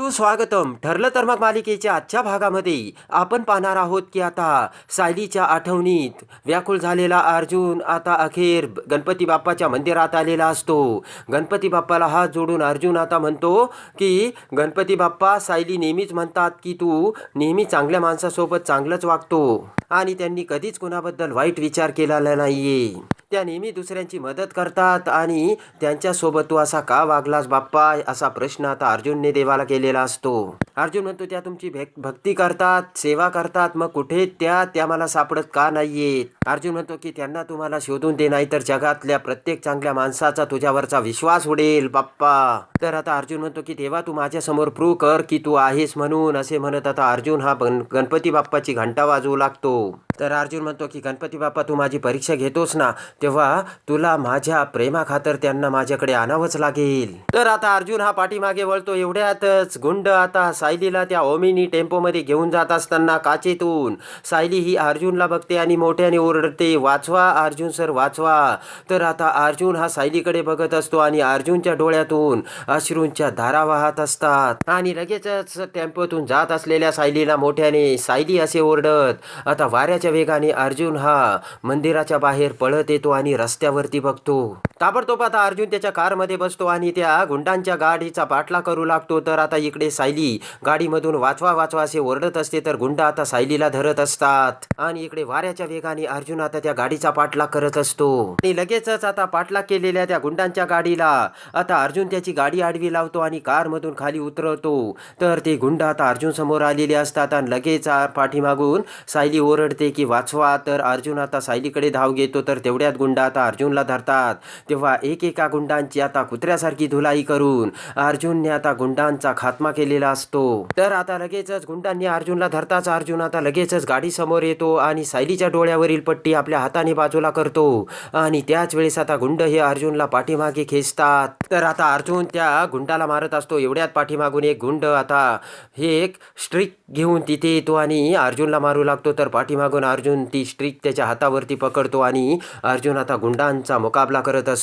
सुस्वागतम ठरलं तर मग मालिकेच्या आजच्या भागामध्ये आपण पाहणार आहोत की आता सायलीच्या आठवणीत व्याकुळ झालेला अर्जुन आता अखेर गणपती बाप्पाच्या मंदिरात आलेला असतो. गणपती बाप्पाला हात जोडून अर्जुन आता म्हणतो की गणपती बाप्पा सायली नेहमीच म्हणतात की तू नेहमी चांगल्या माणसासोबत चांगलंच वागतो. आणि त्यांनी कधीच कुणाबद्दल वाईट विचार केलेला नाहीये. त्या नेहमी दुसऱ्यांची मदत करतात आणि त्यांच्यासोबत तू असा का वागलास बाप्पा? असा प्रश्न आता अर्जुनने देवाला केलेला असतो. अर्जुन म्हणतो त्या तुमची भक्ती करतात सेवा करतात. मग कुठे त्या? त्या मला सापडत का नाहीयेत? अर्जुन म्हणतो की त्यांना तुम्हाला शोधून दे नाही तर जगातल्या प्रत्येक चांगल्या माणसाचा तुझ्यावरचा विश्वास उडेल बाप्पा. तर आता अर्जुन म्हणतो की तेव्हा तू माझ्यासमोर प्रूव्ह कर की तू आहेस म्हणून. असे म्हणत आता अर्जुन हा गणपती बाप्पाची घंटा वाजवू लागतो. तर अर्जुन म्हणतो की गणपती बाप्पा तू माझी परीक्षा घेतोस ना तेव्हा तुला माझ्या प्रेमाखातर त्यांना माझ्याकडे आणावंच लागेल. तर आता अर्जुन हा पाठीमागे वळतो एवढ्यातच. गुंड आता सायलीला त्या ओमिनी टेम्पोमध्ये घेऊन जात असताना काचेतून. सायली ही अर्जुनला बघते आणि मोठ्याने ओरडते वाचवा अर्जुन सर वाचवा. तर आता अर्जुन हा सायलीकडे बघत असतो आणि अर्जुनच्या डोळ्यातून अश्रूंच्या धारा वाहत असतात. आणि लगेचच टेम्पोतून जात असलेल्या सायलीला मोठ्याने सायली असे ओरडत आता वाऱ्याच्या वेगाने अर्जुन हा मंदिराच्या बाहेर पळत येतो आणि रस्त्यावरती बघतो. ताबडतोब आता अर्जुन त्याच्या कारमध्ये बसतो आणि त्या गुंडांच्या गाडीचा पाठला करू लागतो. तर आता इकडे सायली गाडीमधून वाचवा वाचवा असे ओरडत असते तर गुंड आता सायलीला धरत असतात. आणि इकडे वाऱ्याच्या वेगाने अर्जुन आता त्या गाडीचा पाठलाग करत असतो. आणि लगेचच आता पाठलाग केलेल्या त्या गुंडांच्या गाडीला आता अर्जुन त्याची गाडी आडवी लावतो आणि कारमधून खाली उतरवतो. तर ते गुंड आता अर्जुन समोर आलेले असतात आणि लगेच पाठीमागून सायली ओरडते की वाचवा. तर अर्जुन आता सायलीकडे धाव घेतो. तर तेवढ्यात गुंड आता अर्जुनला धरतात. तेव्हा एक एका गुंडांची आता कुत्र्यासारखी धुलाई करून अर्जुनने आता गुंडांचा खात्मा केलेला असतो. तर आता लगेचच गुंडांनी अर्जुनला धरताच अर्जुन आता लगेचच गाडी समोर येतो आणि सायलीच्या डोळ्यावरील पट्टी आपल्या हाताने बाजूला करतो. आणि त्याच वेळेस आता गुंड हे अर्जुनला पाठीमागे खेचतात. तर आता अर्जुन त्या गुंडाला मारत असतो. एवढ्यात पाठीमागून एक गुंड आता हे एक स्ट्रिक घेऊन तिथे येतो आणि अर्जुनला मारू लागतो. तर पाठीमागून अर्जुन ती स्ट्रिक त्याच्या हातावरती पकडतो आणि अर्जुन आता गुंडांचा मुकाबला करत असतो.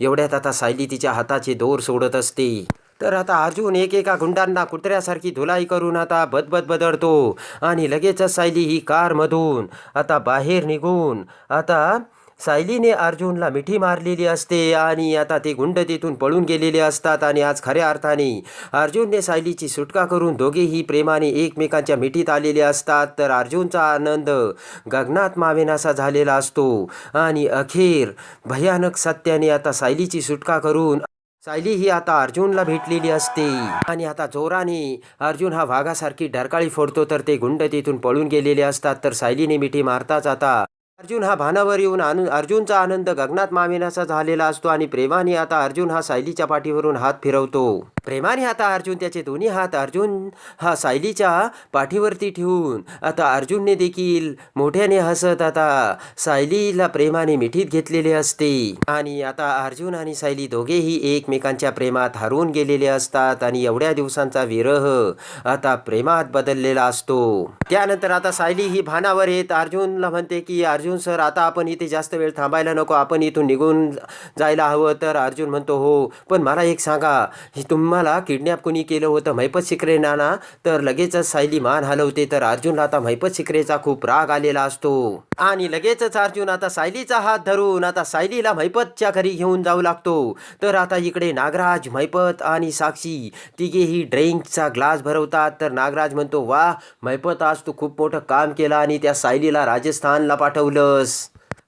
एवढ्यात आता सायली तिच्या हाताचे दोर सोडत असते. तर आता अर्जुन एकेका गुंडांना कुत्र्यासारखी धुलाई करून आता बदबद बदलतो आणि लगेचच सायली ही कारमधून आता बाहेर निघून आता सायलीने अर्जुनला मिठी मारलेली असते आणि आता ते गुंड तिथून पळून गेलेले असतात आणि आज खऱ्या अर्थाने अर्जुनने सायलीची सुटका करून दोघेही प्रेमाने एकमेकांच्या मिठीत आलेले असतात. तर अर्जुनचा आनंद गगनात मावेनासा झालेला असतो आणि अखेर भयानक सत्याने आता सायलीची सुटका करून सायली ही आता अर्जुनला भेटलेली असते. आणि आता जोराने अर्जुन हा वाघासारखी डरकाळी फोडतो तर ते गुंड तिथून पळून गेलेले असतात. तर सायलीने मिठी मारताच आता अर्जुन हा भानावर येऊन आनु अर्जुनचा आनंद गगनात मामेनाचा झालेला असतो आणि प्रेमाने आता अर्जुन हा सायलीच्या पाठीवरून हात फिरवतो. प्रेमाने आता अर्जुन त्याचे दोन्ही हात अर्जुन हा सायलीच्या पाठीवरती ठेवून. आता अर्जुनने देखील मोठ्याने हसत आता सायलीला प्रेमाने मिठीत घेतलेले असते. आणि आता अर्जुन आणि सायली दोघेही एकमेकांच्या प्रेमात हरवून गेलेले असतात आणि एवढ्या दिवसांचा विरह आता प्रेमात बदललेला असतो. त्यानंतर आता सायली ही भानावर येत. अर्जुनला म्हणते की अर्जुन सर आता आपण इथे जास्त वेळ थांबायला नको. आपण इथून निघून जायला हवं. तर अर्जुन म्हणतो हो पण मला एक सांगा. ही तुम तुम्हाला किडनॅप कोणी केलं होतं? मैपत शिकरे नाना. तर लगेचच सायली मान हलवते. तर अर्जुनला आता मैपत शिकरेचा खूप राग आलेला असतो. आणि लगेचच अर्जुन आता सायलीचा हात धरून आता सायलीला मैपतच्या घरी घेऊन जाऊ लागतो. तर आता इकडे नागराज मैपत आणि साक्षी तिघेही ड्रिंकचा ग्लास भरवतात. तर नागराज म्हणतो वा मैपत आज तू खूप मोठं काम केलं आणि त्या सायलीला राजस्थानला पाठवलंस.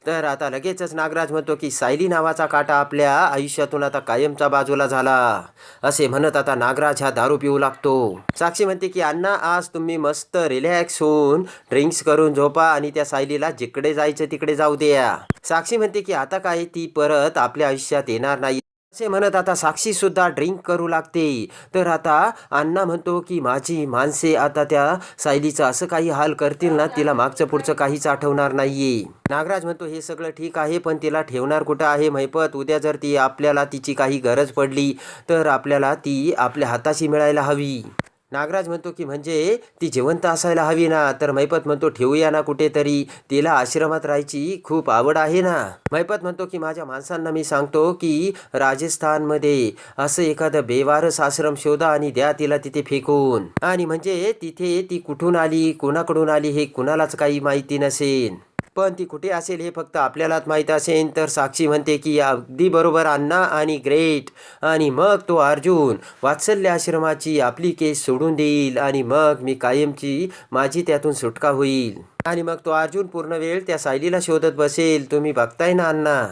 तर आता लगेचच नागराज म्हणतो की सायली नावाचा काटा आपल्या आयुष्यातून आता कायमचा बाजूला झाला. असे म्हणत आता नागराज हा दारू पिऊ लागतो. साक्षी म्हणते की अण्णा आज तुम्ही मस्त रिलॅक्स होऊन ड्रिंक्स करून झोपा आणि त्या सायलीला जिकडे जायचं तिकडे जाऊ द्या. साक्षी म्हणते की आता काय ती परत आपल्या आयुष्यात येणार नाही. असे म्हणत आता साक्षीसुद्धा ड्रिंक करू लागते. तर आता अण्णा म्हणतो की माझी माणसे आता त्या सायलीचं असं काही हाल करतील ना तिला मागचं पुढचं काहीच आठवणार नाहीये. नागराज म्हणतो हे सगळं ठीक आहे पण तिला ठेवणार कुठं आहे मैपत? उद्या जर ती आपल्याला तिची काही गरज पडली तर आपल्याला ती आपल्या हाताशी मिळायला हवी. नागराज म्हणतो की म्हणजे ती जिवंत असायला हवी ना. तर मैपत म्हणतो ठेवूया ना कुठेतरी. तिला आश्रमात राहायची खूप आवड आहे ना. मैपत म्हणतो की माझ्या माणसांना मी सांगतो की राजस्थानमध्ये असं एखादं बेवारस आश्रम शोधा आणि द्या तिला तिथे फेकून. आणि म्हणजे तिथे ती कुठून आली कोणाकडून आली हे कुणालाच काही माहिती नसेल पण ती कुठे असेल हे फक्त आपल्यालाच माहीत असेल तर साक्षी म्हणते की अगदी बरोबर अण्णा आणि ग्रेट. आणि मग तो अर्जुन वात्सल्य आश्रमाची आपली केस सोडून देईल आणि मग मी कायमची माझी त्यातून सुटका होईल. आणि मग तो अर्जुन पूर्ण वेळ त्या सायलीला शोधत बसेल. तुम्ही बघताय ना अण्णा?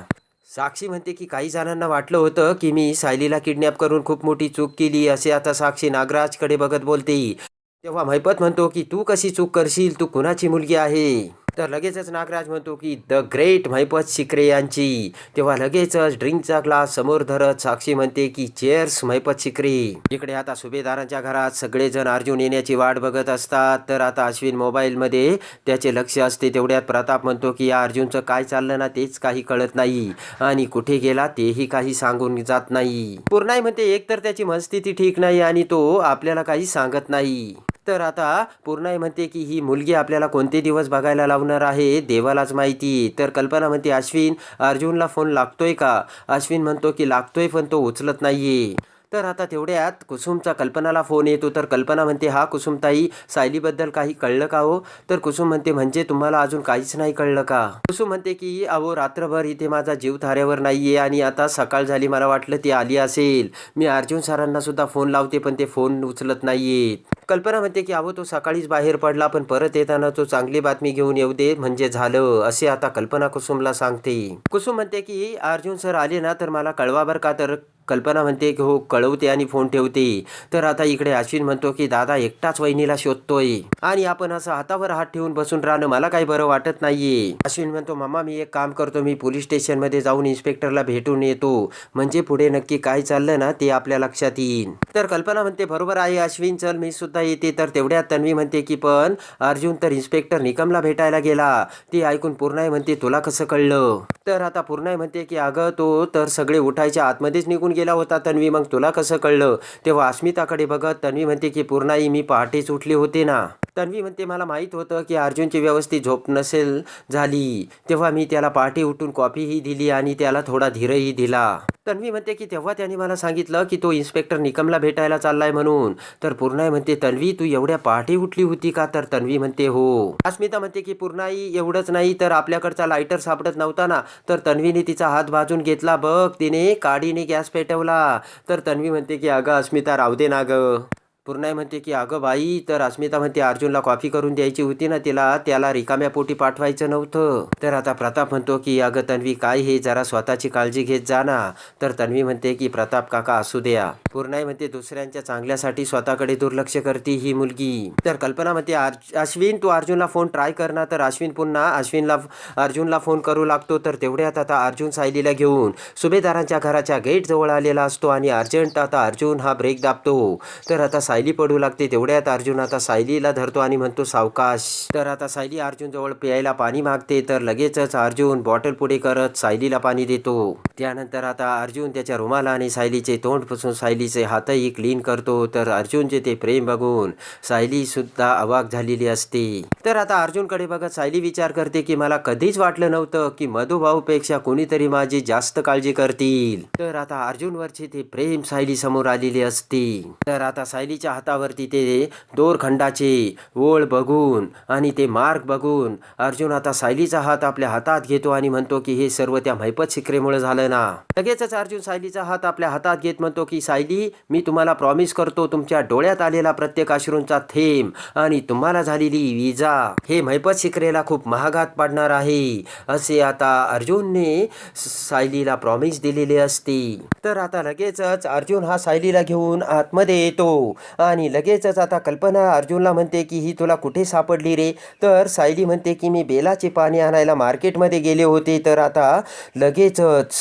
साक्षी म्हणते की काही जणांना वाटलं होतं की मी सायलीला किडनॅप करून खूप मोठी चूक केली असे आता साक्षी नागराजकडे बघत बोलते. तेव्हा मैपत म्हणतो की तू कशी चूक करशील? तू कुणाची मुलगी आहे? तर लगेचच नागराज म्हणतो की द ग्रेट मैपत शिकरे यांची. तेव्हा लगेचच ड्रिंकचा ग्लास समोर धरत साक्षी म्हणते की चेअर्स मैपत शिकरे इकडे आता सुभेदारांच्या घरात सगळेजण अर्जुन येण्याची वाट बघत असतात. तर आता अश्विन मोबाईलमध्ये त्याचे लक्ष असते तेवढ्यात प्रताप म्हणतो की या अर्जुनचं काय चाललं ना तेच काही कळत नाही. आणि कुठे गेला तेही काही सांगून जात नाही. पूर्णाई म्हणते एकतर त्याची मनस्थिती ठीक नाही आणि तो आपल्याला काही सांगत नाही. तर आता पूर्णाई म्हणते की ही मुलगी आपल्याला कोणते दिवस बघायला लावणार आहे देवालाच माहिती. तर कल्पना म्हणते अश्विन अर्जुनला फोन लागतोय का? अश्विन म्हणतो की लागतोय पण तो उचलत नाहीये. तर आता तेवढ्यात कुसुमचा कल्पनाला फोन येतो. तर कल्पना म्हणते हा कुसुमताई सायलीबद्दल काही कळलं का हो? तर कुसुम म्हणते म्हणजे तुम्हाला अजून काहीच नाही कळलं का? कुसुम म्हणते की अहो रात्रभर इथे माझा जीव थाऱ्यावर नाही आहे आणि आता सकाळ झाली मला वाटलं ती आली असेल. मी अर्जुन सरांना सुद्धा फोन लावते पण ते फोन उचलत नाहीयेत. कल्पना म्हणते की अहो तो सकाळीच बाहेर पडला पण परत येताना तो चांगली बातमी घेऊन येऊ दे म्हणजे झालं असे आता कल्पना कुसुमला सांगते. कुसुम म्हणते की अर्जुन सर आले ना तर मला कळवा बरं का तर कल्पना म्हणते की हो कळवते आणि फोन ठेवते. तर आता इकडे अश्विन म्हणतो की दादा एकटाच वहिनीला शोधतोय. आणि आपण असं हातावर हात ठेवून बसून राहणं मला काही बरं वाटत नाहीये. अश्विन म्हणतो मामा मी एक काम करतो. मी पोलीस स्टेशनमध्ये जाऊन इन्स्पेक्टरला भेटून येतो. म्हणजे पुढे नक्की काय चाललं ना ते आपल्या लक्षात येईल. तर कल्पना म्हणते बरोबर आहे अश्विन. चल मी सुद्धा येते. तर तेवढ्यात तन्वी म्हणते की पण अर्जुन तर इन्स्पेक्टर निकमला भेटायला गेला. ते ऐकून पूर्णाई म्हणते तुला कसं कळलं? तर आता पूर्णाई म्हणते की अगं तो तर सगळे उठायच्या आतमध्येच निघून गेला होता तन्वी. मग तुला कसं कळलं? तेव्हा अस्मिताकडे बघत तन्वी म्हणते की पूर्णाई मी पहाटेच उठली होते ना. तन्वी म्हणते मला माहीत होतं की अर्जुनची व्यवस्थित झोप नसेल झाली. तेव्हा मी त्याला पहाटे उठून कॉफीही दिली आणि त्याला थोडा धीरही दिला. तन्वी म्हणते की तेव्हा त्याने मला सांगितलं की तो इन्स्पेक्टर निकमला भेटायला चाललाय म्हणून. तर पूर्णाई म्हणते तन्वी तू एवढ्या पहाटे उठली होती का? तर तन्वी म्हणते हो. अस्मिता म्हणते की पूर्णाई एवढंच नाही तर आपल्याकडचा लायटर सापडत नव्हता ना तर तन्वीने तिचा हात भाजून घेतला बघ तिने काडीने गॅस पेटवला. तर तन्वी म्हणते की अगं अस्मिता राहू दे ना गं. पूर्णाई म्हणते की अगं बाई तर अस्मिता म्हणते अर्जुनला कॉफी करून द्यायची होती ना तिला त्याला रिकाम्या पोटी पाठवायचं नव्हतं. तर आता प्रताप म्हणतो की अगं तन्वी काय हे जरा स्वतःची काळजी घेत जा ना तर तन्वी म्हणते की प्रताप काका असू द्या पूर्णाई म्हणते दुसऱ्यांच्या चांगल्यासाठी स्वतःकडे दुर्लक्ष करते ही मुलगी तर कल्पना म्हणते अश्विन तू अर्जुनला फोन ट्राय करणार तर अश्विन पुन्हा अश्विनला अर्जुनला फोन करू लागतो. तर तेवढ्यात आता अर्जुन सायलीला घेऊन सुभेदारांच्या घराच्या गेट जवळ आलेला असतो आणि अर्जंट आता अर्जुन हा ब्रेक दाबतो. तर आता सायली पडू लागते. तेवढ्यात अर्जुन आता सायलीला धरतो आणि म्हणतो सावकाश. तर आता सायली अर्जुन जवळ प्यायला पाणी मागते. तर लगेचच अर्जुन बॉटल पुढे करत सायलीला पाणी देतो. त्यानंतर आता अर्जुन त्याच्या रुमाला आणि सायलीचे तोंडपासून सायलीचे हातही क्लीन करतो. तर अर्जुनचे ते प्रेम बघून सायली सुद्धा अवाक झालेली असते. तर आता अर्जुनकडे बघत सायली विचार करते की मला कधीच वाटलं नव्हतं की मधुभाऊपेक्षा कोणीतरी माझी जास्त काळजी करतील. तर आता अर्जुनवरचे ते प्रेम सायली समोर आलेले असते. तर आता सायलीच्या हातावरती ते दोरखंडाचे ओळ बघून आणि ते मार्क बघून अर्जुन आता सायलीचा हात आपल्या हातात घेतो आणि म्हणतो की हे सर्व त्या मैपत शिखरेमुळे झालं ना. लगेचच अर्जुन सायलीचा हात आपल्या हातात घेत म्हणतो की सायली मी तुम्हाला प्रॉमिस करतो तुमच्या डोळ्यात आलेला प्रत्येक अश्रूंचा थेंब आणि तुम्हाला झालेली विजा हे मैपत शिखरेला खूप महागात पडणार आहे. असे आता अर्जुनने सायलीला प्रॉमिस दिलेले असते. तर आता लगेचच अर्जुन हा सायलीला घेऊन आतमध्ये येतो. आणि लगेचच आता कल्पना अर्जुनला म्हणते की ही तुला कुठे सापडली रे? तर सायली म्हणते की मी बेलाचे पाणी आणायला मार्केटमध्ये गेले होते तर आता लगेचच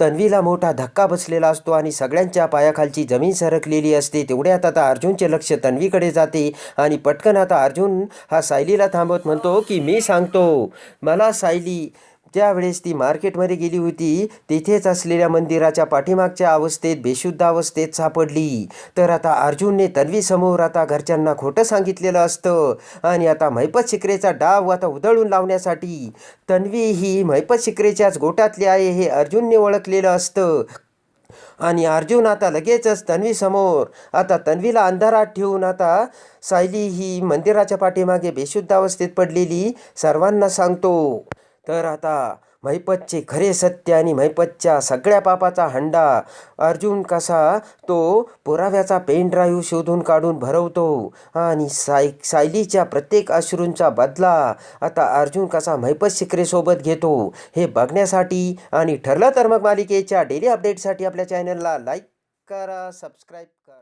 तन्वीला मोठा धक्का बसलेला असतो आणि सगळ्यांच्या पायाखालची जमीन सरकलेली असते. तेवढ्यात आता अर्जुनचे लक्ष तन्वीकडे जाते आणि पटकन आता अर्जुन हा सायलीला थांबवत म्हणतो की मी सांगतो मला सायली ज्यावेळेस ती मार्केटमध्ये गेली होती तिथेच असलेल्या मंदिराच्या पाठीमागच्या अवस्थेत बेशुद्ध अवस्थेत सापडली. तर आता अर्जुनने तन्वीसमोर आता घरच्यांना खोटं सांगितलेलं असतं आणि आता महिपत शिकरेचा डाव आता उधळून लावण्यासाठी. तन्वी ही महिपत शिकरेच्याच गोटातली आहे हे अर्जुनने ओळखलेलं असतं. आणि अर्जुन आता लगेचच तन्वीसमोर आता तन्वीला अंधारात ठेवून आता सायली ही मंदिराच्या पाठीमागे बेशुद्ध अवस्थेत पडलेली सर्वांना सांगतो. तर आता महिपतचे खरे सत्य आणि महिपतच्या सगळ्या पापाचा हंडा अर्जुन कसा तो पुराव्याचा पेन ड्राईव्ह शोधून काढून भरवतो आणि साय सायलीच्या प्रत्येक अश्रूंचा बदला आता अर्जुन कसा महिपत शिकरेसोबत घेतो हे बघण्यासाठी आणि ठरलं तर मग मालिकेच्या डेली अपडेटसाठी आपल्या चॅनलला लाईक करा सबस्क्राईब करा.